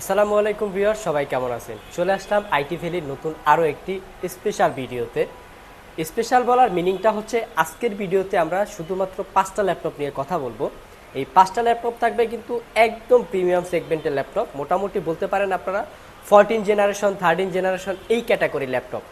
আসসালামু আলাইকুম ভিউয়ার সবাই কেমন আছেন? চলে আসলাম আইটি ভ্যালির নতুন আরও একটি স্পেশাল ভিডিওতে। স্পেশাল বলার মিনিংটা হচ্ছে, আজকের ভিডিওতে আমরা শুধুমাত্র পাঁচটা ল্যাপটপ নিয়ে কথা বলব। এই পাঁচটা ল্যাপটপ থাকবে কিন্তু একদম প্রিমিয়াম সেগমেন্টের ল্যাপটপ। মোটামুটি বলতে পারেন আপনারা ফোরটিন জেনারেশন থার্টিন জেনারেশন এই ক্যাটাগরির ল্যাপটপ।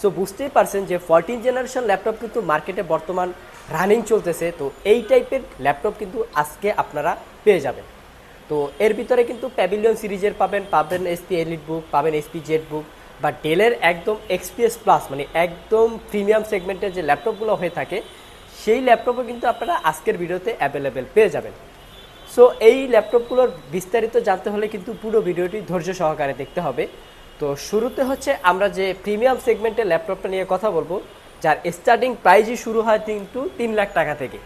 সো বুঝতেই পারছেন যে ফোরটিন জেনারেশন ল্যাপটপ কিন্তু মার্কেটে বর্তমান রানিং চলতেছে। তো এই টাইপের ল্যাপটপ কিন্তু আজকে আপনারা পেয়ে যাবেন। তো এর ভিতরে কিন্তু প্যাভিলিয়ন সিরিজের পাবেন পাবেন এসপি এলিট বুক পাবেন এসপি জেড বুক বা ডেলের একদম এক্সপিএস প্লাস মানে একদম প্রিমিয়াম সেগমেন্টের যে ল্যাপটপগুলো হয়ে থাকে, সেই ল্যাপটপও কিন্তু আপনারা আজকের ভিডিওতে অ্যাভেলেবেল পেয়ে যাবেন। সো এই ল্যাপটপগুলোর বিস্তারিত জানতে হলে কিন্তু পুরো ভিডিওটি ধৈর্য সহকারে দেখতে হবে। তো শুরুতে হচ্ছে আমরা যে প্রিমিয়াম সেগমেন্টের ল্যাপটপটা নিয়ে কথা বলব, যার স্টার্টিং প্রাইজই শুরু হয় কিন্তু তিন লাখ টাকা থেকে।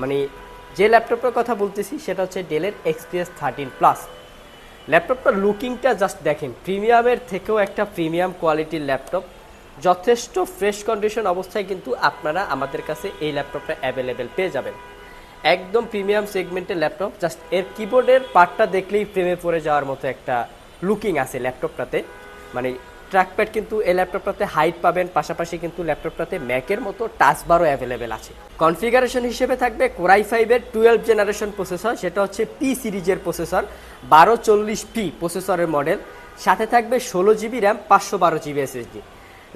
মানে যে ল্যাপটপের কথা বলতেছি, সেটা হচ্ছে ডেলের এক্সপিএস থার্টিন প্লাস ল্যাপটপটার লুকিংটা জাস্ট দেখেন, প্রিমিয়ামের থেকেও একটা প্রিমিয়াম কোয়ালিটির ল্যাপটপ। যথেষ্ট ফ্রেশ কন্ডিশন অবস্থায় কিন্তু আপনারা আমাদের কাছে এই ল্যাপটপটা অ্যাভেলেবেল পেয়ে যাবেন। একদম প্রিমিয়াম সেগমেন্টের ল্যাপটপ জাস্ট এর কিবোর্ডের পার্টটা দেখলেই প্রেমে পড়ে যাওয়ার মতো একটা লুকিং আছে ল্যাপটপটাতে। মানে ট্র্যাকপ্যাড কিন্তু এই ল্যাপটপটাতে হাইট পাবেন, পাশাপাশি কিন্তু ল্যাপটপটাতে ম্যাকের মতো টাচ বারও অ্যাভেলেবেল আছে। কনফিগারেশন হিসেবে থাকবে কোরাই ফাইভের টুয়েলভ জেনারেশন প্রসেসর সেটা হচ্ছে পি সিরিজের প্রসেসর বারো চল্লিশ পি প্রসেসরের মডেল সাথে থাকবে ষোলো জিবি র্যাম পাঁচশো বারো জিবি এসএসডি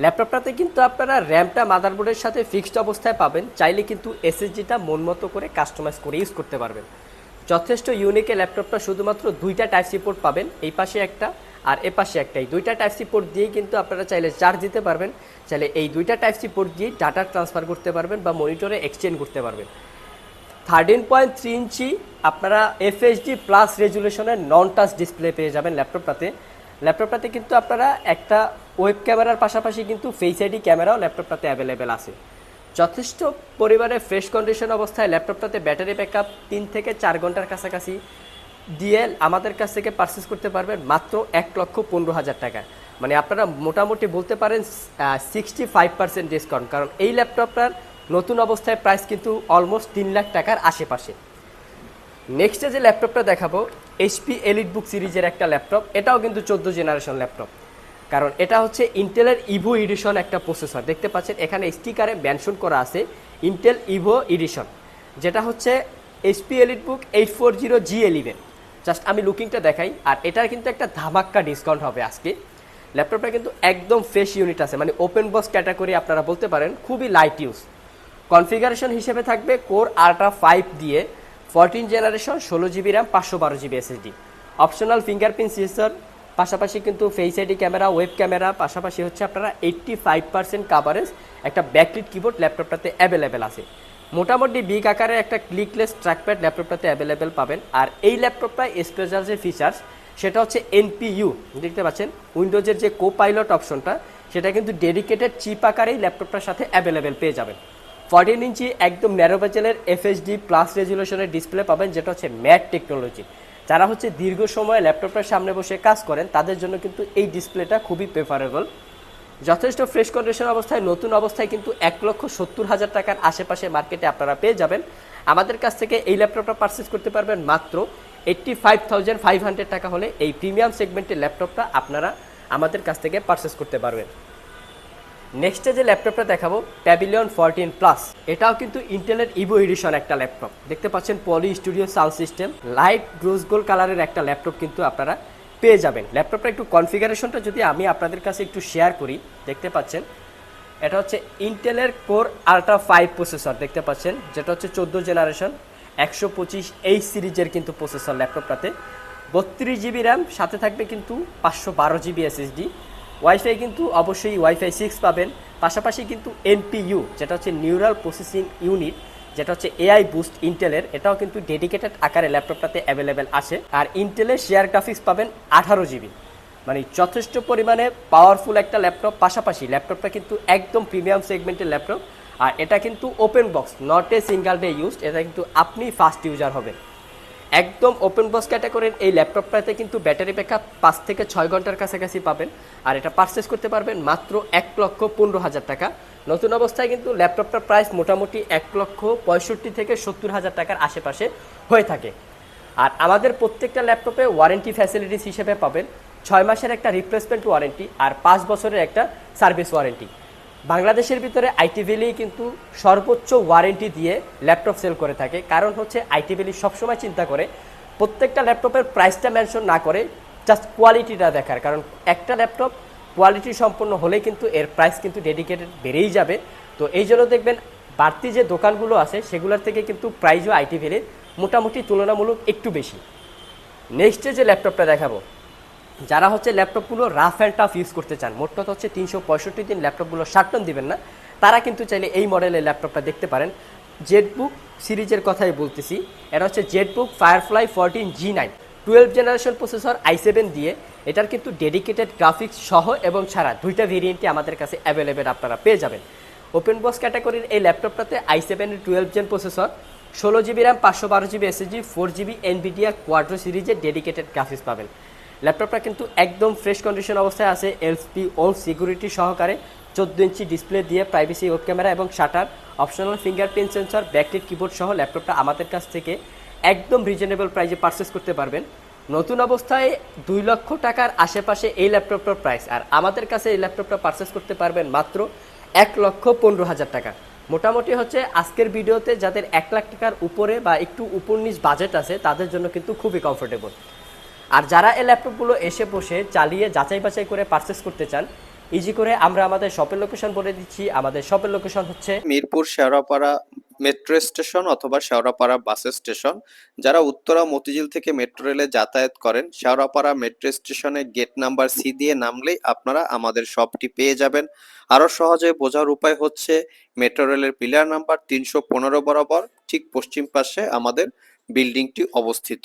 ল্যাপটপটাতে কিন্তু আপনারা র্যামটা মাদারবোর্ডের সাথে ফিক্সড অবস্থায় পাবেন, চাইলে কিন্তু এসএসডিটা মন মতো করে কাস্টমাইজ করে ইউজ করতে পারবেন। যথেষ্ট ইউনিকে ল্যাপটপটা শুধুমাত্র দুইটা টাইপ সি পোর্ট পাবেন, এই পাশে একটা আর এ পাশে একটাই, দুইটা টাইপ সি পোর্ট দিয়েই কিন্তু আপনারা চাইলে চার্জ দিতে পারবেন। চাইলে এই দুইটা টাইপ সি পোর্ট দিয়ে ডাটা ট্রান্সফার করতে পারবেন বা মনিটরে এক্সচেঞ্জ করতে পারবেন। থার্টিন পয়েন্ট থ্রি ইঞ্চি আপনারা এফএইচডি প্লাস রেজুলেশনের নন টাচ ডিসপ্লে পেয়ে যাবেন ল্যাপটপটাতে। ল্যাপটপটাতে কিন্তু আপনারা একটা ওয়েব ক্যামেরার পাশাপাশি কিন্তু ফেস আইডি ক্যামেরাও ল্যাপটপটাতে অ্যাভেলেবেল আছে। যথেষ্ট পরিমাণে ফ্রেশ কন্ডিশন অবস্থায় ল্যাপটপটাতে ব্যাটারি ব্যাকআপ তিন থেকে চার ঘণ্টার কাছাকাছি দিয়ে আমাদের কাছ থেকে পারচেস করতে পারবেন মাত্র এক লক্ষ পনেরো হাজার টাকা মানে আপনারা মোটামুটি বলতে পারেন সিক্সটি ফাইভ পার্সেন্ট ডিসকাউন্ট কারণ এই ল্যাপটপটার নতুন অবস্থায় প্রাইস কিন্তু অলমোস্ট তিন লাখ টাকার আশেপাশে। নেক্সটে যে ল্যাপটপটা দেখাবো এইচপি এলিট বুক সিরিজের একটা ল্যাপটপ, এটাও কিন্তু চোদ্দ জেনারেশন ল্যাপটপ। কারণ এটা হচ্ছে ইন্টেলের ইভো এডিশন একটা প্রসেসর দেখতে পাচ্ছেন, এখানে স্টিকারে মেনশন করা আছে ইন্টেল ইভো এডিশন যেটা হচ্ছে HP elite book eight four zero G eleven just আমি লুকিংটা দেখাই, আর এটার কিন্তু একটা ধামাক্কা ডিসকাউন্ট হবে আজকে। ল্যাপটপটা কিন্তু একদম ফ্রেশ ইউনিট আছে মানে ওপেন বক্স ক্যাটাগরি আপনারা বলতে পারেন, খুবই লাইট ইউজ কনফিগারেশন হিসেবে থাকবে কোর আল্ট্রা ফাইভ দিয়ে ফোরটিন জেনারেশন ষোলো জিবি র্যাম পাঁচশো বারো GB SSD optional fingerprint sensor পাশাপাশি কিন্তু face ID camera web camera পাশাপাশি হচ্ছে আপনারা এইট্টি ফাইভ পার্সেন্ট কাভারেজ একটা ব্যাকলিট কিবোর্ড ল্যাপটপটাতে অ্যাভেলেবেল আছে। মোটামুটি বিগ আকারে একটা ক্লিকলেস ট্র্যাকপ্যাড ল্যাপটপটাতে অ্যাভেলেবেল পাবেন। আর এই ল্যাপটপটা স্পেশাল যে ফিচার্স সেটা হচ্ছে এনপিইউ দেখতে পাচ্ছেন? উইন্ডোজের যে কো পাইলট অপশনটা সেটা কিন্তু ডেডিকেটেড চিপ আকারেই ল্যাপটপটার সাথে অ্যাভেলেবেল পেয়ে যাবেন। ফর্টিন ইঞ্চি একদম ন্যারো এফএসডি প্লাস রেজুলেশনের ডিসপ্লে পাবেন, যেটা হচ্ছে ম্যাট টেকনোলজি যারা হচ্ছে দীর্ঘ সময় ল্যাপটপটার সামনে বসে কাজ করেন, তাদের জন্য কিন্তু এই ডিসপ্লেটা খুবই প্রেফারেবল যথেষ্ট ফ্রেশ কন্ডিশন অবস্থায়, নতুন অবস্থায় কিন্তু এক লক্ষ সত্তর হাজার টাকার আশেপাশে মার্কেটে আপনারা পেয়ে যাবেন। আমাদের কাছ থেকে এই ল্যাপটপটা পারচেস করতে পারবেন মাত্র eighty five thousand five hundred টাকা হলে এই প্রিমিয়াম সেগমেন্টের ল্যাপটপটা আপনারা আমাদের কাছ থেকে পারচেস করতে পারবেন। নেক্সটে যে ল্যাপটপটা দেখাবো প্যাভিলিয়ন ফোরটিন প্লাস এটাও কিন্তু ইন্টেলের ইভো এডিশন একটা ল্যাপটপ। দেখতে পাচ্ছেন poly studio sound system light rose gold কালারের একটা ল্যাপটপ কিন্তু আপনারা পেয়ে যাবেন। ল্যাপটপটা একটু কনফিগারেশনটা যদি আমি আপনাদের কাছে একটু শেয়ার করি, দেখতে পাচ্ছেন, এটা হচ্ছে ইন্টেলের কোর আল্ট্রা ফাইভ প্রসেসর দেখতে পাচ্ছেন, যেটা হচ্ছে চোদ্দ জেনারেশন একশো পঁচিশ এই সিরিজের কিন্তু প্রসেসর ল্যাপটপটাতে। বত্রিশ জিবি র্যাম সাথে থাকবে কিন্তু পাঁচশো বারো জিবি এসএসডি ওয়াইফাই কিন্তু অবশ্যই ওয়াইফাই সিক্স পাবেন। পাশাপাশি কিন্তু এনপিইউ যেটা হচ্ছে নিউরাল প্রসেসিং ইউনিট যেটা হচ্ছে এআই বুস্ট ইন্টেলের এটাও কিন্তু ডেডিকেটেড আকারে ল্যাপটপটাতে অ্যাভেলেবেল আছে। আর ইন্টেলের শেয়ার গ্রাফিক্স পাবেন আঠারো জিবি মানে যথেষ্ট পরিমাণে পাওয়ারফুল একটা ল্যাপটপ, পাশাপাশি ল্যাপটপটা কিন্তু একদম প্রিমিয়াম সেগমেন্টের ল্যাপটপ। আর এটা কিন্তু open box not a single day used এটা কিন্তু আপনি ফার্স্ট ইউজার হবেন। একদম ওপেন বক্স ক্যাটাগরির এই ল্যাপটপটাতে কিন্তু ব্যাটারি ব্যাকআপ পাঁচ থেকে ছয় ঘণ্টার কাছাকাছি পাবেন। আর এটা পারচেস করতে পারবেন মাত্র এক লক্ষ পনেরো হাজার টাকা। নতুন অবস্থায় কিন্তু ল্যাপটপটার প্রাইস মোটামুটি এক লক্ষ পঁয়ষট্টি থেকে সত্তর হাজার টাকার আশেপাশে হয়ে থাকে। আর আমাদের প্রত্যেকটা ল্যাপটপে ওয়ারেন্টি ফ্যাসিলিটিস হিসেবে পাবেন। ছয় মাসের একটা রিপ্লেসমেন্ট ওয়ারেন্টি আর পাঁচ বছরের একটা সার্ভিস ওয়ারেন্টি বাংলাদেশের ভিতরে আইটি ভ্যালি কিন্তু সর্বোচ্চ ওয়ারেন্টি দিয়ে ল্যাপটপ সেল করে থাকে। কারণ হচ্ছে আইটি ভ্যালি সবসময় চিন্তা করে, প্রত্যেকটা ল্যাপটপের প্রাইসটা মেনশন না করে জাস্ট কোয়ালিটিটা দেখার। কারণ একটা ল্যাপটপ কোয়ালিটি সম্পন্ন হলে কিন্তু এর প্রাইস কিন্তু ডেডিকেটেড বেড়েই যাবে। তো এই জন্য দেখবেন, বাড়তি যে দোকানগুলো আছে, সেগুলোর থেকে কিন্তু প্রাইসও আইটি ভ্যালির মোটামুটি তুলনামূলক একটু বেশি। নেক্সটে যে ল্যাপটপটা দেখাবো যারা হচ্ছে ল্যাপটপগুলো রাফ অ্যান্ড টাফ ইউজ করতে চান, মোট কথা হচ্ছে তিনশো পঁয়ষট্টি দিন ল্যাপটপগুলো শার্টন দিবেন না, তারা কিন্তু চাইলে এই মডেলের ল্যাপটপটা দেখতে পারেন। জেটবুক সিরিজের কথাই বলতেছি, এটা হচ্ছে ZBook Firefly fourteen G nine twelve generation processor i seven দিয়ে। এটার কিন্তু ডেডিকেটেড গ্রাফিক্স সহ এবং ছাড়া দুইটা ভেরিয়েন্টই আমাদের কাছে অ্যাভেলেবেল আপনারা পেয়ে যাবেন। ওপেন বক্স ক্যাটাগরির এই ল্যাপটপটাতে আই সেভেনের টুয়েলভ জেন প্রসেসর ষোলো জিবি র্যাম পাঁচশো বারো GB SSD four GB Nvidia Quadro সিরিজের ডেডিকেটেড গ্রাফিক্স পাবেন। ল্যাপটপটা কিন্তু একদম ফ্রেশ কন্ডিশন অবস্থায় আছে এলপি ওন সিকিউরিটি সহকারে। চোদ্দ ইঞ্চি ডিসপ্লে দিয়ে প্রাইভেসি ওয়েব ক্যামেরা এবং shutter optional fingerprint sensor backlit keyboard সহ ল্যাপটপটা আমাদের কাছ থেকে একদম রিজনেবল প্রাইসে পারচেস করতে পারবেন। নতুন অবস্থায় দুই লক্ষ টাকার আশেপাশে এই ল্যাপটপটার প্রাইস আর আমাদের কাছে এই ল্যাপটপটা পারচেস করতে পারবেন মাত্র এক লক্ষ পনেরো হাজার টাকা। মোটামুটি হচ্ছে আজকের ভিডিওতে যাদের এক লাখ টাকার উপরে বা একটু উপর নিচ বাজেট আছে, তাদের জন্য কিন্তু খুবই কমফোর্টেবল আর যারা এই ল্যাপটপগুলো এসে বসে চালিয়ে যাচাই বাছাই করে পারচেস করতে চান ইজি করে আমরা আমাদের শপের লোকেশন বলে দিচ্ছি। আমাদের শপের লোকেশন হচ্ছে মিরপুর শেওড়াপাড়া মেট্রো স্টেশন অথবা শেওড়াপাড়া বাস স্টেশন যারা উত্তরা মতিঝিল থেকে মেট্রো রেলে যাতায়াত করেন, শেওড়াপাড়া মেট্রো স্টেশনে গেট নাম্বার সি দিয়ে নামলেই আপনারা আমাদের শপটি পেয়ে যাবেন। আরও সহজে বোঝার উপায় হচ্ছে মেট্রো রেলের পিলার নাম্বার তিনশো পনেরো বরাবর, ঠিক পশ্চিম পাশে আমাদের বিল্ডিংটি অবস্থিত।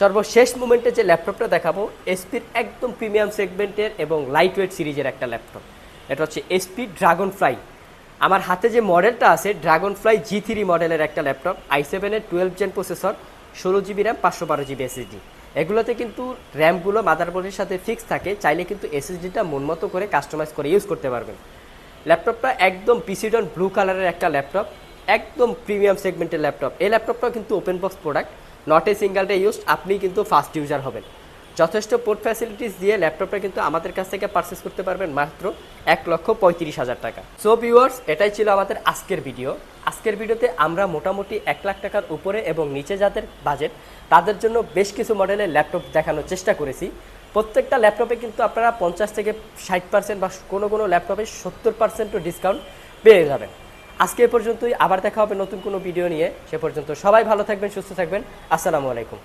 সর্বশেষ মোমেন্টে যে ল্যাপটপটা দেখাবো এসপির একদম প্রিমিয়াম সেগমেন্টের এবং লাইট ওয়েট সিরিজের একটা ল্যাপটপ। এটা হচ্ছে এসপি ড্রাগন ফ্লাই আমার হাতে যে মডেলটা আছে ড্রাগন ফ্লাই জি থ্রি মডেলের একটা ল্যাপটপ আই সেভেনের টুয়েলভ জেন প্রসেসর ষোলো জিবি র্যাম পাঁচশো বারো জিবি এসএসডি এগুলোতে কিন্তু র্যামগুলো মাদারবোর্ডের সাথে ফিক্স থাকে, চাইলে কিন্তু এসএসডিটা মন মতো করে কাস্টমাইজ করে ইউজ করতে পারবেন। ল্যাপটপটা একদম পিসিডন ব্লু কালারের একটা ল্যাপটপ, একদম প্রিমিয়াম সেগমেন্টের ল্যাপটপ। এই ল্যাপটপটাও কিন্তু open box product not a single day used আপনি কিন্তু ফার্স্ট ইউজার হবেন। যথেষ্ট পোর্ট ফ্যাসিলিটিস দিয়ে ল্যাপটপটা কিন্তু আমাদের কাছ থেকে পারচেস করতে পারবেন মাত্র এক লক্ষ পঁয়ত্রিশ হাজার টাকা। সো ভিউয়ার্স এটাই ছিল আমাদের আজকের ভিডিও আজকের ভিডিওতে আমরা মোটামুটি এক লাখ টাকার উপরে এবং নিচে যাদের বাজেট তাদের জন্য বেশ কিছু মডেলের ল্যাপটপ দেখানোর চেষ্টা করেছি। প্রত্যেকটা ল্যাপটপে কিন্তু আপনারা পঞ্চাশ থেকে ষাট পার্সেন্ট বা কোনো কোনো ল্যাপটপে সত্তর পার্সেন্টও ডিসকাউন্ট পেয়ে যাবেন। আজকে এ পর্যন্তই, আবার দেখা হবে নতুন কোনো ভিডিও নিয়ে। সে পর্যন্ত সবাই ভালো থাকবেন, সুস্থ থাকবেন। আসসালামু আলাইকুম।